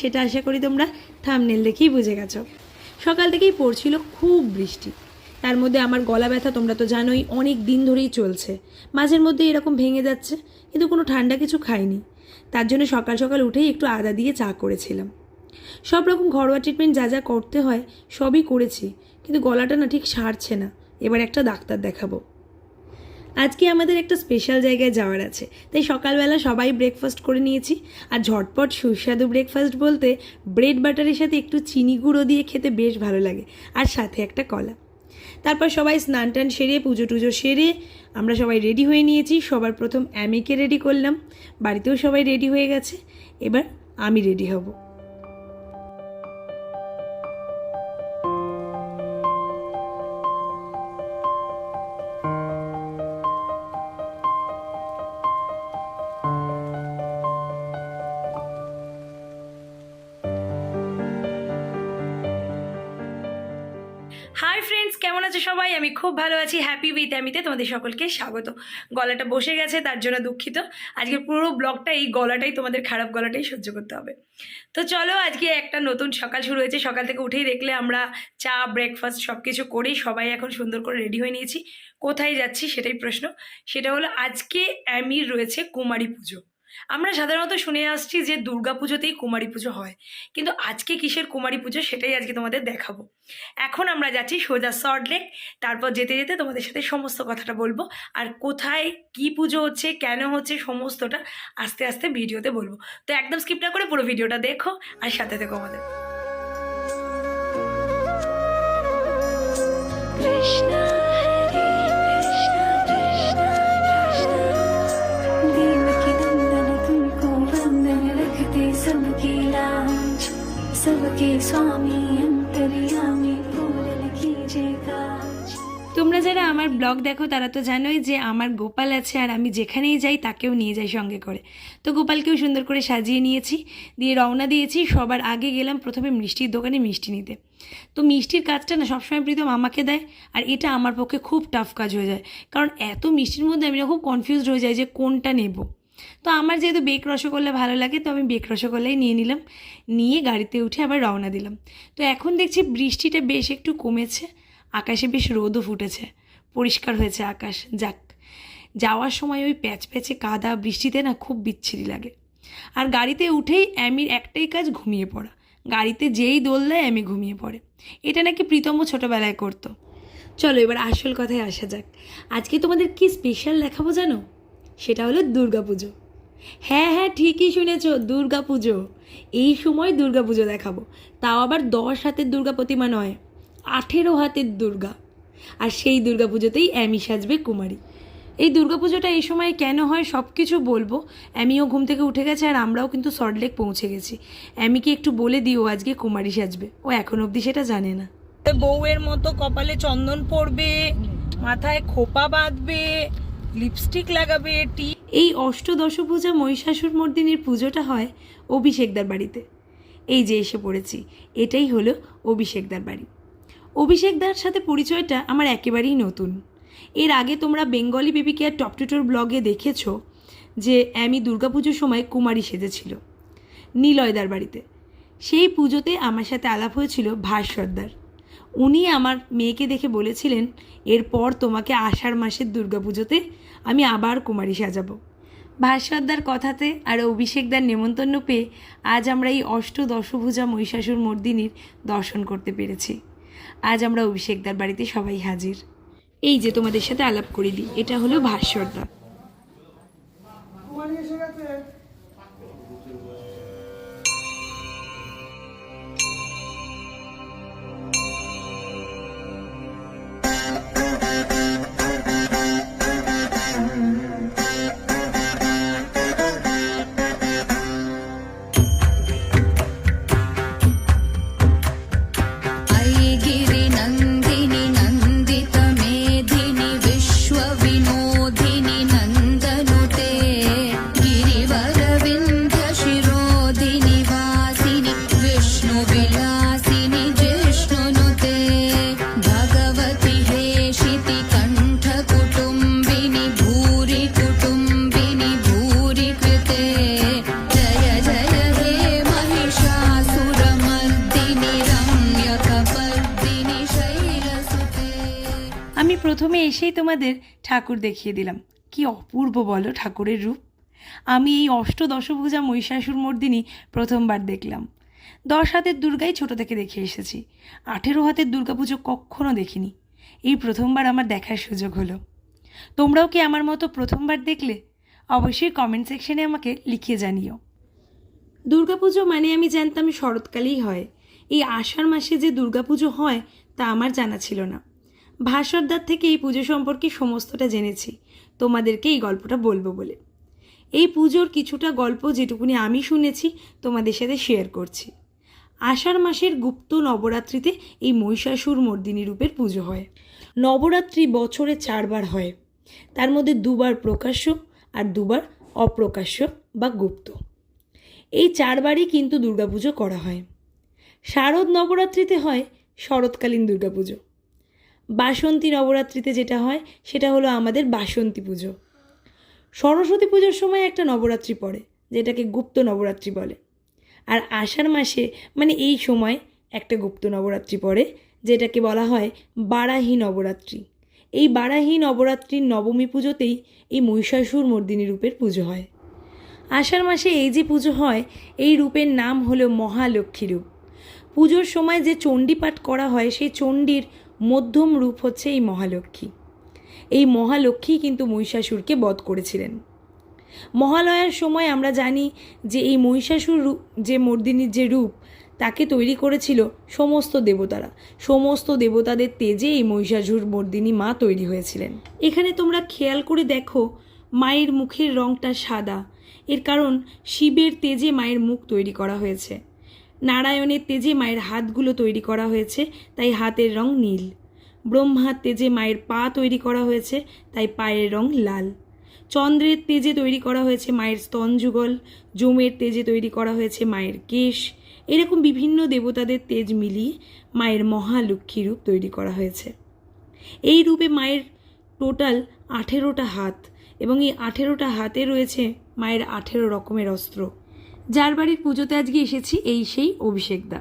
সেটা আশা করি তোমরা থামনেল দেখেই বুঝে গেছো। সকাল থেকেই পড়ছিল খুব বৃষ্টি। তার মধ্যে আমার গলা ব্যথা তোমরা তো জানোই, অনেক দিন ধরেই চলছে। মাঝের মধ্যে এরকম ভেঙে যাচ্ছে, কিন্তু কোনো ঠান্ডা কিছু খাইনি। তার জন্য সকাল সকাল উঠেই একটু আদা দিয়ে চা করেছিলাম। সব রকম ঘরোয়া ট্রিটমেন্ট যা যা করতে হয়, সবই করেছি, কিন্তু গলাটা না ঠিক সারছে না। এবার একটা ডাক্তার দেখাবো। আজকে আমাদের একটা স্পেশাল জায়গায় যাওয়ার আছে। তাই সকালবেলা সবাই ব্রেকফাস্ট করে নিয়েছি। আর ঝটপট সুস্বাদু ব্রেকফাস্ট বলতে ব্রেড বাটারের সাথে একটু চিনি গুঁড়ো দিয়ে খেতে বেশ ভালো লাগে। আর সাথে একটা কলা। তারপর সবাই স্নান টান সেরে, পুজো টুজো সেরে, আমরা সবাই রেডি হয়ে নিয়েছি। সবার প্রথম অ্যামিকে রেডি করলাম। বাড়িতেও সবাই রেডি হয়ে গেছে। এবার আমি রেডি হব। খুব ভালো আছি হ্যাপি উইথ অ্যামিতে তোমাদের সকলকে স্বাগত। গলাটা বসে গেছে, তার জন্য দুঃখিত। আজকে পুরো ব্লগটা এই গলাটাই, তোমাদের খারাপ গলাটাই সহ্য করতে হবে। তো চলো, আজকে একটা নতুন সকাল শুরু হয়েছে। সকাল থেকে উঠেই দেখলে আমরা চা ব্রেকফাস্ট সব কিছু করেই সবাই এখন সুন্দর করে রেডি হয়ে নিয়েছি। কোথায় যাচ্ছি সেটাই প্রশ্ন। সেটা হলো, আজকে অ্যামির রয়েছে কুমারী পুজো। আমরা সাধারণত শুনে আসছি যে দুর্গা পুজোতেই কুমারী পুজো হয়। কিন্তু আজকে কিসের কুমারী পুজো সেটাই আজকে তোমাদের দেখাবো। এখন আমরা যাচ্ছি সোজা সল্ট লেক, তারপর যেতে যেতে তোমাদের সাথে সমস্ত কথাটা বলব। আর কোথায় কি পুজো হচ্ছে, কেন হচ্ছে, সমস্তটা আস্তে আস্তে ভিডিওতে বলব। তো একদম স্কিপ না করে পুরো ভিডিওটা দেখো আর সাথে দেখো আমাদের। যারা আমার ব্লগ দেখো, তারা তো জানোই যে আমার গোপাল আছে আর আমি যেখানেই যাই তাকেও নিয়ে যাই সঙ্গে করে। তো গোপালকেও সুন্দর করে সাজিয়ে নিয়েছি, দিয়ে রওনা দিয়েছি। সবার আগে গেলাম প্রথমে মিষ্টির দোকানে মিষ্টি নিতে। তো মিষ্টির কাজটা না সবসময় প্রীতম আমাকে দেয়, আর এটা আমার পক্ষে খুব টাফ কাজ হয়ে যায়। কারণ এত মিষ্টির মধ্যে আমি খুব কনফিউজড হয়ে যাই যে কোনটা নেব। তো আমার যেহেতু বেক রসগোল্লা ভালো লাগে, তো আমি বেক রসগোল্লাই নিয়ে নিলাম। নিয়ে গাড়িতে উঠে আবার রওনা দিলাম। তো এখন দেখছি বৃষ্টিটা বেশ একটু কমেছে, আকাশে বেশ রোদও ফুটেছে। পরিষ্কার হয়েছে আকাশ। যাক, যাওয়ার সময় ওই প্যাচ প্যাচে কাদা বৃষ্টিতে না খুব বিচ্ছিরি লাগে। আর গাড়িতে উঠেই অ্যামির একটাই কাজ, ঘুমিয়ে পড়া। গাড়িতে যেই দোল দেয়, অ্যামি ঘুমিয়ে পড়ে। এটা নাকি প্রীতমও ছোটোবেলায় করতো। চলো এবার আসল কথায় আসা যাক। আজকে তোমাদের কি স্পেশাল দেখাবো জানো? সেটা হলো দুর্গাপুজো হ্যাঁ হ্যাঁ ঠিকই শুনেছ দুর্গাপুজো এই সময় দুর্গাপুজো দেখাবো। তাও আবার দশ হাতের দুর্গা প্রতিমা নয়, আঠেরো হাতের দুর্গা। আর সেই দুর্গাপুজোতেই অ্যামি সাজবে কুমারী। এই দুর্গাপুজোটা এই সময় কেন হয় সব কিছু বলব। অ্যামিও ঘুম থেকে উঠে গেছে আর আমরাও কিন্তু সল্টলেক পৌঁছে গেছি। অ্যামিকে একটু বলে দিও আজকে কুমারী সাজবে। ও এখন অবধি সেটা জানে না। বউয়ের মতো কপালে চন্দন পড়বে মাথায় খোপা বাঁধবে লিপস্টিক লাগাবে টি এই অষ্টদশ পূজা মহিষাসুর মর্দিনীর পুজোটা হয় অভিষেকদার বাড়িতে। এই যে এসে পড়েছি এটাই হলো অভিষেকদার বাড়ি। অভিষেকদার সাথে পরিচয়টা আমার একেবারেই নতুন। এর আগে তোমরা Bengali baby care top tutor ব্লগে দেখেছ যে অ্যামি দুর্গাপুজোর সময় কুমারী সেজেছিল নীলয়দার বাড়িতে। সেই পুজোতে আমার সাথে আলাপ হয়েছিল ভাস সর্দার উনি আমার মেয়েকে দেখে বলেছিলেন, এরপর তোমাকে আষাঢ় মাসের দুর্গাপুজোতে আমি আবার কুমারী সাজাবো। ভাস্বরদার কথাতে আর অভিষেকদার নেমন্তন্ন পেয়ে আজ আমরা এই অষ্ট দশভুজা মহিষাসুর মর্দিনীর দর্শন করতে পেরেছি। আজ আমরা অভিষেকদার বাড়িতে সবাই হাজির। এই যে তোমাদের সাথে আলাপ করে দিই এটা হলো ভাস্বরদা প্রথমে এসেই তোমাদের ঠাকুর দেখিয়ে দিলাম। কি অপূর্ব বলো ঠাকুরের রূপ। আমি এই অষ্টদশভুজা মহিষাসুর মর্দিনী প্রথমবার দেখলাম। দশ হাতের দুর্গাই ছোট থেকে দেখে এসেছি। আঠেরো হাতের দুর্গাপুজো কখনো দেখিনি। এই প্রথমবার আমার দেখার সুযোগ হলো। তোমরাও কি আমার মতো প্রথমবার দেখলে? অবশ্যই কমেন্ট সেকশনে আমাকে লিখিয়ে জানিও। দুর্গাপুজো মানে আমি জানতাম শরৎকালেই হয়। এই আষাঢ় মাসে যে দুর্গাপুজো হয়, তা আমার জানা ছিল না। ভাস্বরদার থেকে এই পুজো সম্পর্কে সমস্তটা জেনেছি। তোমাদেরকে এই গল্পটা বলব বলে। এই পুজোর কিছুটা গল্প যেটুকুনি আমি শুনেছি, তোমাদের সাথে শেয়ার করছি। আষাঢ় মাসের গুপ্ত নবরাত্রিতে এই মহিষাসুর মর্দিনী রূপের পুজো হয়। নবরাত্রি বছরে চারবার হয়। তার মধ্যে দুবার প্রকাশ্য আর দুবার অপ্রকাশ্য বা গুপ্ত। এই চারবারই কিন্তু দুর্গাপুজো করা হয়। শারদ নবরাত্রিতে হয় শরৎকালীন দুর্গাপুজো। বাসন্তী নবরাত্রিতে যেটা হয়, সেটা হলো আমাদের বাসন্তী পুজো। সরস্বতী পুজোর সময় একটা নবরাত্রি পড়ে, যেটাকে গুপ্ত নবরাত্রি বলে। আর আষাঢ় মাসে মানে এই সময় একটা গুপ্ত নবরাত্রি পড়ে, যেটাকে বলা হয় বারাহী নবরাত্রি। এই বারাহী নবরাত্রির নবমী পুজোতেই এই মহিষাসুর মর্দিনী রূপের পুজো হয়। আষাঢ় মাসে এই যে পুজো হয়, এই রূপের নাম হলো মহালক্ষ্মী রূপ। পুজোর সময় যে চণ্ডী পাঠ করা হয়, সেই চণ্ডীর মধ্যম রূপ হচ্ছে এই মহালক্ষ্মী। এই মহালক্ষ্মী কিন্তু মহিষাসুরকে বধ করেছিলেন। মহালয়ার সময় আমরা জানি যে এই মহিষাসুর যে মর্দিনীর যে রূপ, তাকে তৈরি করেছিল সমস্ত দেবতারা। সমস্ত দেবতাদের তেজে এই মহিষাসুর মর্দিনী মা তৈরি হয়েছিলেন। এখানে তোমরা খেয়াল করে দেখো, মায়ের মুখের রংটা সাদা। এর কারণ শিবের তেজে মায়ের মুখ তৈরি করা হয়েছে। নারায়ণের তেজে মায়ের হাতগুলো তৈরি করা হয়েছে, তাই হাতের রং নীল। ব্রহ্মার তেজে মায়ের পা তৈরি করা হয়েছে, তাই পায়ের রং লাল। চন্দ্রের তেজে তৈরি করা হয়েছে মায়ের স্তন যুগল জমের তেজে তৈরি করা হয়েছে মায়ের কেশ। এরকম বিভিন্ন দেবতাদের তেজ মিলিয়ে মায়ের মহালক্ষ্মী রূপ তৈরি করা হয়েছে। এই রূপে মায়ের টোটাল আঠেরোটা হাত এবং এই আঠেরোটা হাতে রয়েছে মায়ের আঠেরো রকমের অস্ত্র। যার বাড়ির পুজোতে আজকে এসেছি এই সেই অভিষেকদা।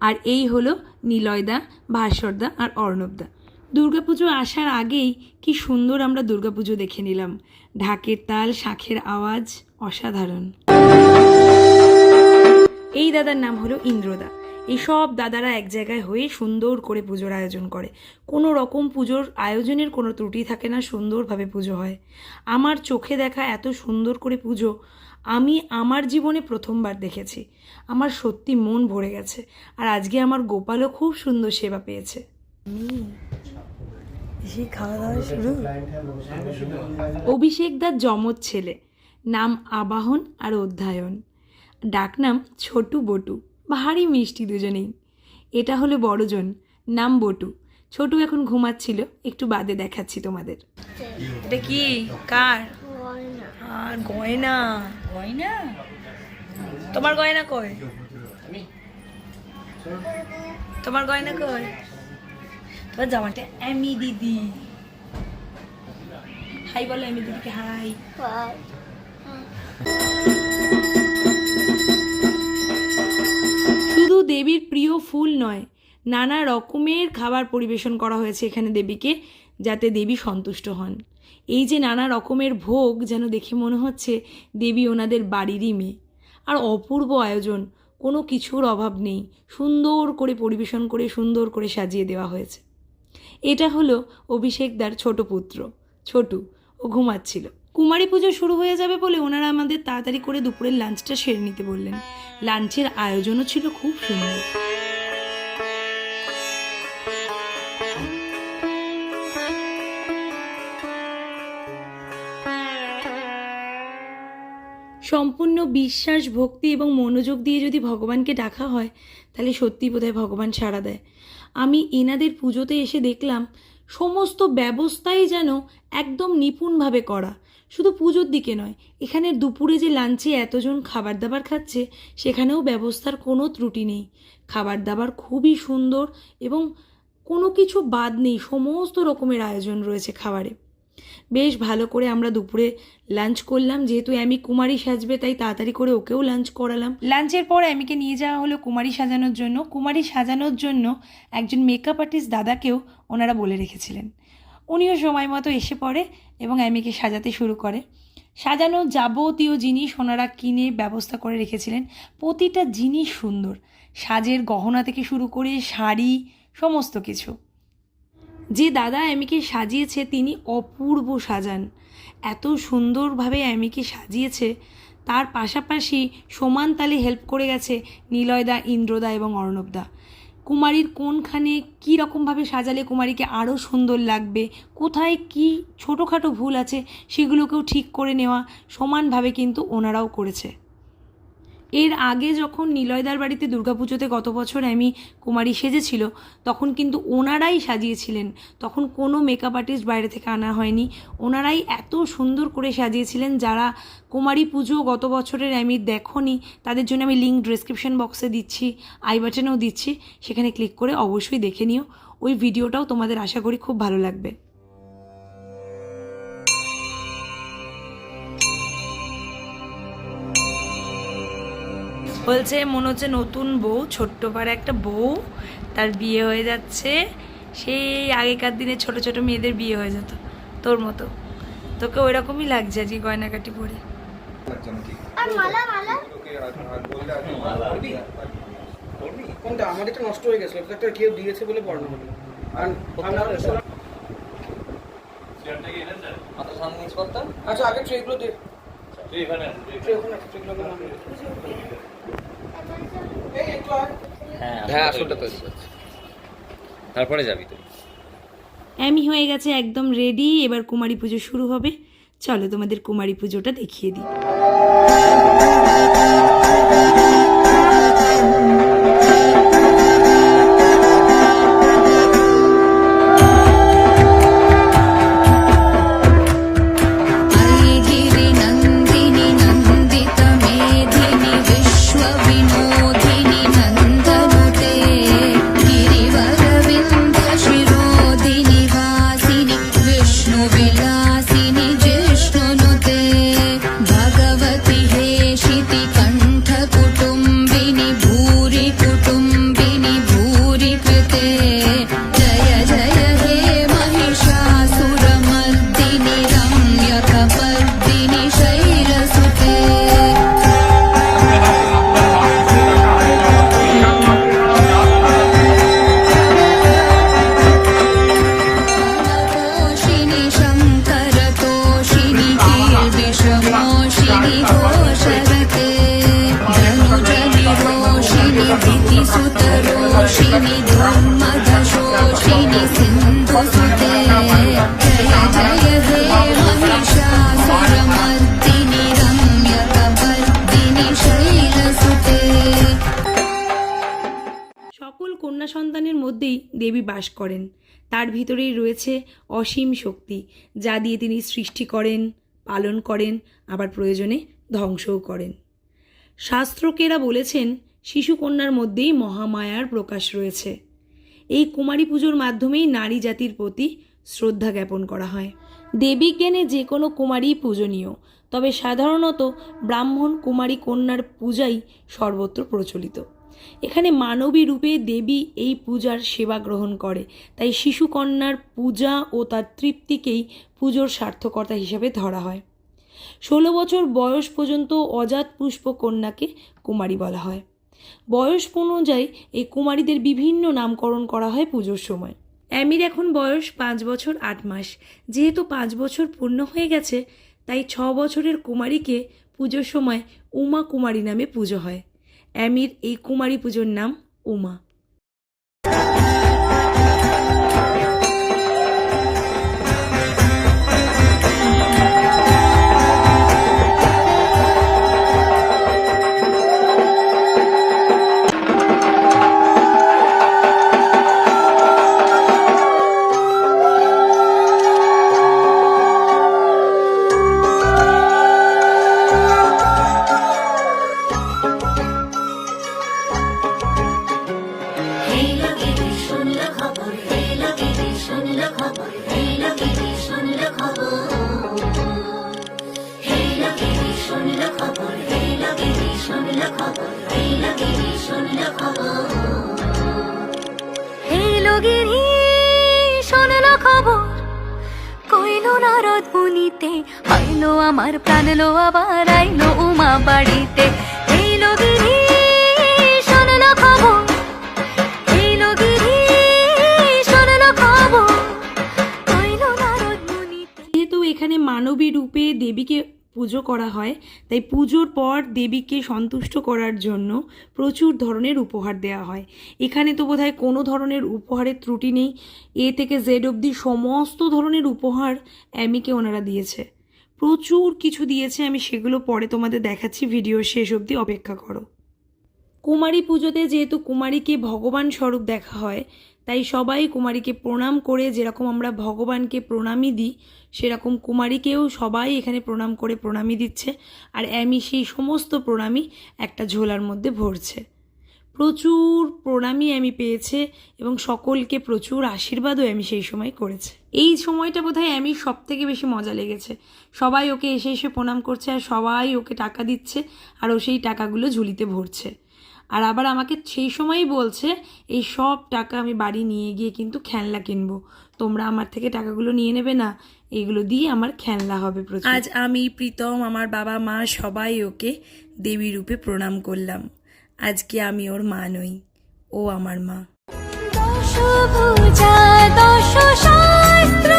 আর এই হলো নিলয়দা ভাস্বরদা আর অর্ণবদা। দুর্গাপুজো আসার আগেই কি সুন্দর আমরা দুর্গাপুজো দেখে নিলাম। ঢাকের তাল, শাঁখের আওয়াজ, অসাধারণ। এই দাদার নাম হলো ইন্দ্রদা। এই সব দাদারা এক জায়গায় হয়ে সুন্দর করে পুজোর আয়োজন করে। কোনো রকম পুজোর আয়োজনের কোনো ত্রুটি থাকে না, সুন্দরভাবে পুজো হয়। আমার চোখে দেখা এত সুন্দর করে পুজো আমি আমার জীবনে প্রথমবার দেখেছি। আমার সত্যি মন ভরে গেছে। আর আজকে আমার গোপালও খুব সুন্দর সেবা পেয়েছে। খাওয়া দাওয়া শুরু। অভিষেক দার যমজ ছেলে। নাম আবাহন আর অধ্যায়ন। ডাকনাম ছোটু বটু। ভারী মিষ্টি দুজনেই। এটা হলো বড়জন। নাম বটু। ছোটু এখন ঘুমাচ্ছিল। একটু বাদে দেখাচ্ছি তোমাদের। এটা কি? কার? আর গয়না। গয়না? তোমার গয়না কই? তোমার গয়না কই? তোমার জামাটা এমি দিদি। হাই বলো এমি দিদিকে হাই। শুধু দেবীর প্রিয় ফুল নয় নানা রকমের খাবার পরিবেশন করা হয়েছে এখানে দেবীকে যাতে দেবী সন্তুষ্ট হন। এই যে নানা রকমের ভোগ যেন দেখে মনে হচ্ছে দেবী ওনাদের বাড়িরই মেয়ে। আর অপূর্ব আয়োজন, কোনো কিছুর অভাব নেই। সুন্দর করে পরিবেশন করে, সুন্দর করে সাজিয়ে দেওয়া হয়েছে। এটা হলো অভিষেকদার ছোট পুত্র, ছোটু। ও ঘুমাচ্ছিল। কুমারী পুজো শুরু হয়ে যাবে বলে ওনারা আমাদের তাড়াতাড়ি করে দুপুরের লাঞ্চটা সেরে নিতে বললেন। লাঞ্চের আয়োজনও ছিল খুব সুন্দর। সম্পূর্ণ বিশ্বাস, ভক্তি এবং মনোযোগ দিয়ে যদি ভগবানকে ডাকা হয়, তাহলে সত্যি বোধহয় ভগবান সাড়া দেয়। আমি এনাদের পুজোতে এসে দেখলাম, সমস্ত ব্যবস্থাই যেন একদম নিপুণভাবে করা। শুধু পুজোর দিকে নয়, এখানে দুপুরে যে লাঞ্চে এতজন খাবার দাবার খাচ্ছে, সেখানেও ব্যবস্থার কোনো ত্রুটি নেই। খাবার দাবার খুবই সুন্দর এবং কোনো কিছু বাদ নেই, সমস্ত রকমের আয়োজন রয়েছে খাবারে। বেশ ভালো করে আমরা দুপুরে লাঞ্চ করলাম। যেহেতু অ্যামি কুমারী সাজবে, তাই তাড়াতাড়ি করে ওকেও লাঞ্চ করালাম। লাঞ্চের পর অ্যামিকে নিয়ে যাওয়া হলো কুমারী সাজানোর জন্য। কুমারী সাজানোর জন্য একজন মেকআপ আর্টিস্ট দাদাকেও ওনারা বলে রেখেছিলেন। উনিও সময় মতো এসে পড়ে এবং অ্যামিকে সাজাতে শুরু করে। সাজানো যাবতীয় জিনিস ওনারা কিনে ব্যবস্থা করে রেখেছিলেন। প্রতিটা জিনিস সুন্দর। সাজের গহনা থেকে শুরু করে শাড়ি, সমস্ত কিছু। যে দাদা অ্যামিকে সাজিয়েছে তিনি অপূর্ব সাজান। এত সুন্দরভাবে অ্যামিকে সাজিয়েছে, তার পাশাপাশি সমান তালে হেল্প করে গেছে নিলয়দা, ইন্দ্রদা এবং অর্ণবদা। কুমারীর কোনখানে কী রকমভাবে সাজালে কুমারীকে আরও সুন্দর লাগবে, কোথায় কি ছোটোখাটো ভুল আছে, সেগুলোকেও ঠিক করে নেওয়া সমানভাবে কিন্তু ওনারাও করেছে। এর আগে যখন নিলয়দার বাড়িতে দুর্গাপুজোতে গত বছর আমি কুমারী সেজেছিল, তখন কিন্তু ওনারাই সাজিয়েছিলেন। তখন কোনো মেকআপ আর্টিস্ট বাইরে থেকে আনা হয়নি। ওনারাই এত সুন্দর করে সাজিয়েছিলেন যারা কুমারী পুজো গত বছরের আমি দেখনি, তাদের জন্য আমি লিঙ্ক ডিসক্রিপশন বক্সে দিচ্ছি আই বাটনেও দিচ্ছি, সেখানে ক্লিক করে অবশ্যই দেখে নিও। ওই ভিডিওটাও তোমাদের আশা করি খুব ভালো লাগবে। বলছে মনে হচ্ছে নতুন বউ ছোট্ট পাড়া একটা বউ তার বিয়ে হয়ে যাচ্ছে। সেই আগেকার দিনে ছোট ছোট মেয়েদের বিয়ে হয়ে যেত তোর মতো। তোকে ওই রকমই লাগছে আজকে গয়নাকাটি পরে। কোনটা? নষ্ট হয়ে গেছিল একটা কেউ দিয়েছে বলে হলো। আচ্ছা আগে ট্রেগুলো দে। তুই এখানে ট্রে ওখানে আছে, ট্রেগুলো ওখানে আছে। এই একটু আয়। হ্যাঁ আসলটা তারপরে যাবি তুই। আমি হয়ে গেছে একদম রেডি এবার কুমারী পুজো শুরু হবে। চলো তোমাদের কুমারী পুজোটা দেখিয়ে দিই। মধ্যেই দেবী বাস করেন। তার ভিতরেই রয়েছে অসীম শক্তি, যা দিয়ে তিনি সৃষ্টি করেন, পালন করেন, আবার প্রয়োজনে ধ্বংসও করেন। শাস্ত্রকেরা বলেছেন শিশু কন্যার মধ্যেই মহামায়ার প্রকাশ রয়েছে। এই কুমারী পুজোর মাধ্যমেই নারী জাতির প্রতি শ্রদ্ধা জ্ঞাপন করা হয়। দেবী জ্ঞানে যে কোনো কুমারী পূজনীয়, তবে সাধারণত ব্রাহ্মণ কুমারী কন্যার পূজাই সর্বত্র প্রচলিত। এখানে মানবী রূপে দেবী এই পূজার সেবা গ্রহণ করে। তাই শিশু কন্যার পূজা ও তার তৃপ্তিকেই পুজোর সার্থকতা হিসেবে ধরা হয়। ষোলো বছর বয়স পর্যন্ত অজাত পুষ্প কন্যাকে কুমারী বলা হয়। বয়স অনুযায়ী এই কুমারীদের বিভিন্ন নামকরণ করা হয় পুজোর সময়। অ্যামির এখন বয়স পাঁচ বছর আট মাস। যেহেতু পাঁচ বছর পূর্ণ হয়ে গেছে, তাই ছ বছরের কুমারীকে পুজোর সময় উমা কুমারী নামে পুজো হয়। অ্যামির এই কুমারী পুজোর নাম উমা। লগিরি শোনল খবর। নারদ মুনিতে আইলো আমার প্রাণ, লো আবার আইলো উমা বাড়িতে। এইলো গিরি শোনলো খবর। এইলো গিরি শোনলো আইলো নারদ মুনিতে। যেহেতু এখানে মানবী রূপে দেবীকে পুজো করা হয়। তাই পুজোর পর দেবীকে সন্তুষ্ট করার জন্য প্রচুর ধরনের উপহার দেওয়া হয়। এখানে তো বোধহয় কোনো ধরনের উপহারের ত্রুটি নেই। এ থেকে জেড অবধি সমস্ত ধরনের উপহার অ্যামিকে ওনারা দিয়েছে। প্রচুর কিছু দিয়েছে, আমি সেগুলো পরে তোমাদের দেখাচ্ছি। ভিডিও শেষ অবধি অপেক্ষা করো। কুমারী পুজোতে যেহেতু কুমারীকে ভগবান স্বরূপ দেখা হয় তাই সবাই কুমারীকে প্রণাম করে যেরকম আমরা ভগবানকে প্রণামই দিই, সেরকম কুমারীকেও সবাই এখানে প্রণাম করে প্রণামই দিচ্ছে। আর অ্যামি সেই সমস্ত প্রণামই একটা ঝোলার মধ্যে ভরছে। প্রচুর প্রণামই আমি পেয়েছে এবং সকলকে প্রচুর আশীর্বাদও আমি সেই সময় করেছে। এই সময়টা বোধহয় আমি সব থেকে বেশি মজা লেগেছে। সবাই ওকে এসে এসে প্রণাম করছে আর সবাই ওকে টাকা দিচ্ছে আর ও সেই টাকাগুলো ঝুলিতে ভরছে। আর আবার আমাকে সেই সময়ই বলছে এই সব টাকা আমি বাড়ি নিয়ে গিয়ে কিন্তু খেলনা কিনবো। তোমরা আমার থেকে টাকাগুলো নিয়ে নেবে না। এগুলো দিয়ে আমার খেলনা হবে আজ আমি প্রীতম আমার বাবা মা সবাই ওকে দেবী রূপে প্রণাম করলাম। আজকে আমি ওর মা নই ও আমার মা। দশ ভুজা দশ শাস্ত্র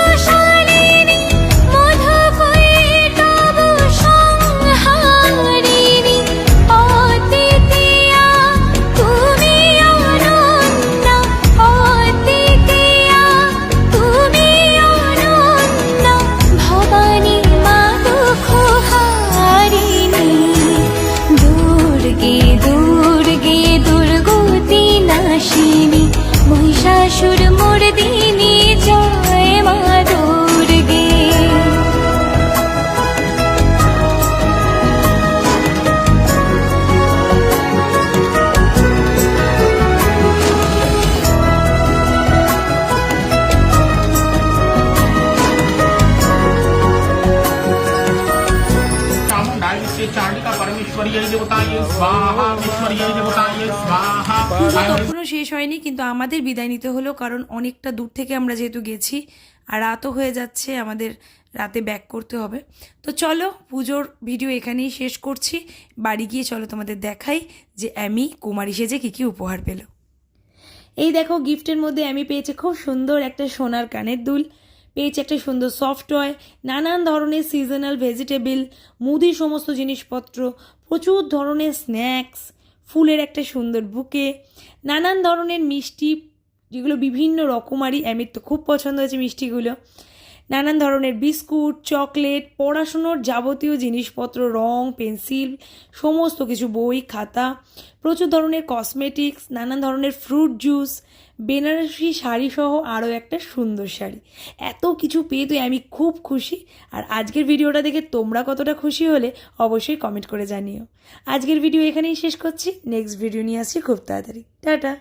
পুজো তখনও শেষ হয়নি কিন্তু আমাদের বিদায় নিতে হলো কারণ অনেকটা দূর থেকে আমরা যেহেতু গেছি আর রাতও হয়ে যাচ্ছে আমাদের রাতে ব্যাক করতে হবে। তো চলো পুজোর ভিডিও এখানেই শেষ করছি। বাড়ি গিয়ে চলো তোমাদের দেখাই যে অ্যামি কুমারী সেজে কী কী উপহার পেল। এই দেখো গিফটের মধ্যে আমি পেয়েছে খুব সুন্দর একটা সোনার কানের দুল পেয়েছে একটা সুন্দর সফট টয় নানান ধরনের সিজনাল ভেজিটেবল মুদি সমস্ত জিনিসপত্র প্রচুর ধরনের স্ন্যাক্স ফুলের একটা সুন্দর বুকে, নানান ধরনের মিষ্টি, যেগুলো বিভিন্ন রকমারই অ্যামির তো খুব পছন্দ হয়েছে মিষ্টিগুলো, নানান ধরনের বিস্কুট, চকলেট, পড়াশুনোর যাবতীয় জিনিসপত্র, রং, পেন্সিল, সমস্ত কিছু, বই, খাতা, প্রচুর ধরনের কসমেটিক্স নানান ধরনের ফ্রুট জুস বেনারসি শাড়ি সহ আরও একটা সুন্দর শাড়ি। এত কিছু পেয়ে তো আমি খুব খুশি। আর আজকের ভিডিওটা দেখে তোমরা কতটা খুশি হলে অবশ্যই কমেন্ট করে জানিও। আজকের ভিডিও এখানেই শেষ করছি। নেক্সট ভিডিও নিয়ে আসছি খুব তাড়াতাড়ি। টাটা!